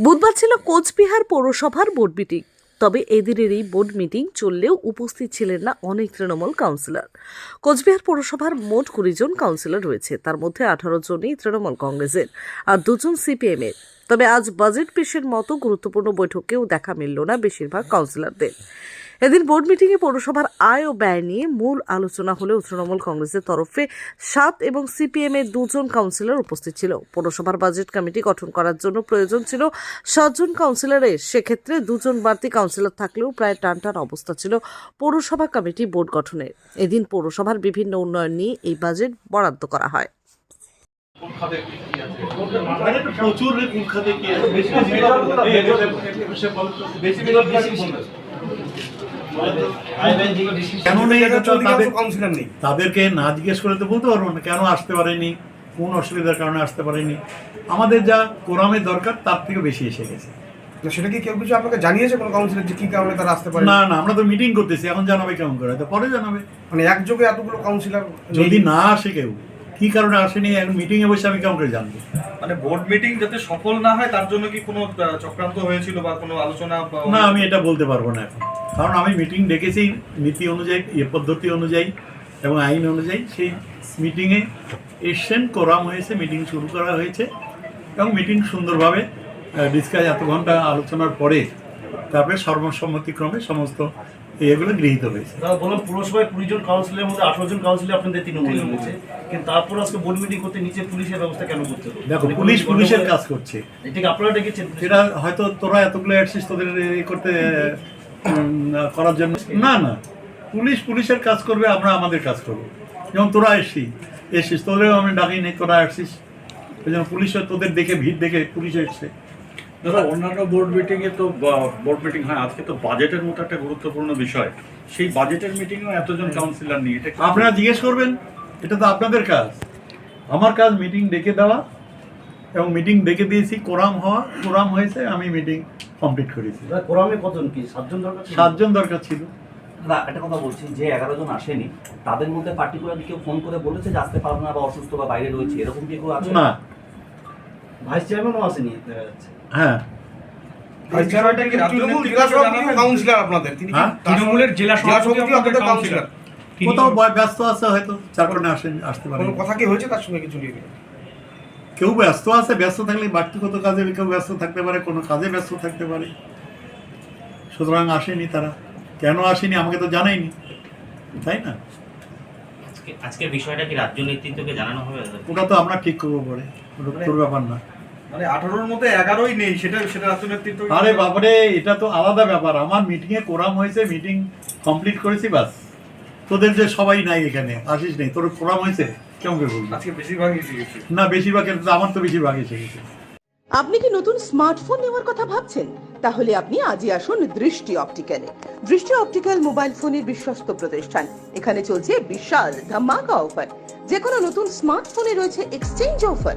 বুধবার ছিল কোচবিহার পৌরসভার বোর্ড মিটিং তবে এদিনের এই বোর্ড মিটিং চললেও উপস্থিত ছিলেন না অনেক তৃণমূল কাউন্সিলর কোচবিহার পৌরসভার মোট কুড়ি জন কাউন্সিলর রয়েছে, তার মধ্যে আঠারো জনই তৃণমূল কংগ্রেসের আর দুজন সিপিএম এর তবে আজ বাজেট পেশের মতো গুরুত্বপূর্ণ বৈঠকেও দেখা মিলল না বেশিরভাগ কাউন্সিলরদের এদিন বোর্ড মিটিংয়ে পৌরসভার আয় ও ব্যয় নিয়ে মূল আলোচনা হলেও তৃণমূল কংগ্রেসের তরফে সাত এবং সিপিএম এর দুজন কাউন্সিলর উপস্থিত ছিল। পৌরসভার বাজেট কমিটি গঠন করার জন্য প্রয়োজন ছিল সাতজন কাউন্সিলরের সেক্ষেত্রে দুজন বাড়তি কাউন্সিলর থাকলেও প্রায় টানটান অবস্থা ছিল পৌরসভা কমিটি বোর্ড গঠনের এদিন পৌরসভার বিভিন্ন উন্নয়ন নিয়ে এই বাজেট বরাদ্দ করা হয়। প্রচুর কোন নেই। তাদেরকে না জিজ্ঞেস করে তো বলতে পারব না কেন আসতে পারেনি কোন অসুবিধার কারণে আসতে পারেনি। আমাদের যা কোরামের দরকার তার থেকে বেশি এসে গেছে। সেটা কি কেউ কিছু আপনাকে জানিয়েছে কোনো কাউন্সিলর যে কি কারণে তারা আসতে পারে না না আমরা তো মিটিং করতেছি এখন জানাবে কেমন করে? পরে জানাবে। মানে একযোগে এতগুলো কাউন্সিলর যদি না আসে কেউ কি কারণে আসেনি? এখন মিটিং এ বসে আমি কেমন করে জানব। মানে বোর্ড মিটিং যাতে সফল না হয় তার জন্য কি কোনো চক্রান্ত হয়েছিল বা কোনো আলোচনা না আমি এটা বলতে পারব না এখন। কারণ আমি মিটিং ডেকেছি নীতি অনুযায়ী এ পদ্ধতি অনুযায়ী এবং আইন অনুযায়ী। সেই মিটিংয়ে এসছেন কোরাম হয়েছে মিটিং শুরু করা হয়েছে এবং মিটিং সুন্দরভাবে ডিসকাস এত ঘণ্টা আলোচনার পরে তারপরে সর্বসম্মতিক্রমে সমস্ত এগুলো গৃহীত হয়েছে। বললাম পুরসভায় কুড়ি জন কাউন্সিলের মধ্যে আঠারো জন কাউন্সিলর আপনাদের তৃণমূল রয়েছে কিন্তু তারপর আজকে বোর্ড মিটিং করতে নিচে পুলিশের ব্যবস্থা কেন করতে দেখো পুলিশ পুলিশের কাজ করছে। এটাকে আপনারা ডেকেছেন এটা হয়তো তোরা এতগুলো অ্যাডসিস তোদের করতে করার জন্য। না না পুলিশ পুলিশের কাজ করবে আমরা আমাদের কাজ করব। যেমন তোরা এসছি এসছিস তোদেরও আমি ডাকি নেই তোরা আসছিস। ওই জন্য পুলিশ তোদের দেখে ভিড় দেখে পুলিশ এসছে। দাদা অন্যান্য বোর্ড মিটিংয়ে তো বোর্ড মিটিং হয় আজকে তো বাজেটের মতো একটা গুরুত্বপূর্ণ বিষয়। সেই বাজেটের মিটিংও এতজন কাউন্সিলর নিয়ে এটা আপনারা জিজ্ঞেস করবেন এটা তো আপনাদের কাজ। আমার কাজ মিটিং ডেকে দেওয়া এবং মিটিং ডেকে দিয়েছি কোরাম হওয়া কোরাম হয়েছে আমি মিটিং কমপ্লিট করেছি। দাদা, কোরামে কতজন কি? সাতজন দরকার সাতজন দরকার ছিল। না একটা কথা বলছি যে এগারো জন আসেনি তাদের মধ্যে পার্টিকুলারলি কেউ ফোন করে বলেছে যে আসতে পারব না বা অসুস্থ বা বাইরে রয়েছে এরকম কি কেউ আছে? না। ভাইস চেয়ারম্যানও আসেনি দেখা যাচ্ছে। হ্যাঁ। হ্যাঁ? তৃণমূলের জেলা সভাপতি আপনাদের কাউন্সিলর কোথাও ব্যস্ত আছে হয়তো যার কারণে আসেন আসতে পারে কথা কি হয়েছে তার সঙ্গে কিছু নিয়ে? কেউ ব্যস্ত আছে ব্যস্ত থাকলে ব্যক্তিগত কাজে কেউ ব্যস্ত থাকতে পারে কোনো কাজে ব্যস্ত থাকতে পারে। সুতরাং আসেনি তারা। কেন আসেনি আমাকে তো জানায়নি তাই না? আজকে বিষয়টা কি রাজ্য নেতৃত্বকে জানানো হবে? ওটা তো আমরা ঠিক করব পরে ওটা ব্যাপার না। মানে আঠারোর মধ্যে এগারোই নেই সেটা সেটা রাষ্ট্র আরে বাবারে এটা তো আলাদা ব্যাপার। আমার মিটিংয়ে কোরাম হয়েছে মিটিং কমপ্লিট করেছি বাস তোদের যে সবাই নাই এখানে আসিস নেই তোর কোরাম হয়েছে? কেমন করে বলবি? আজকে বেশিরভাগই এসে গেছে। না বেশিরভাগ আমার তো বেশিরভাগ এসে গেছে। আপনি কি নতুন স্মার্টফোন নেওয়ার কথা ভাবছেন? তাহলে আপনি আজই আসুন দৃষ্টি অপটিক্যালে। দৃষ্টি অপটিক্যাল মোবাইল ফোনের বিশ্বস্ত প্রতিষ্ঠান। এখানে চলছে বিশাল ধামাকা অফার। যে কোনো নতুন স্মার্টফোনে রয়েছে এক্সচেঞ্জ অফার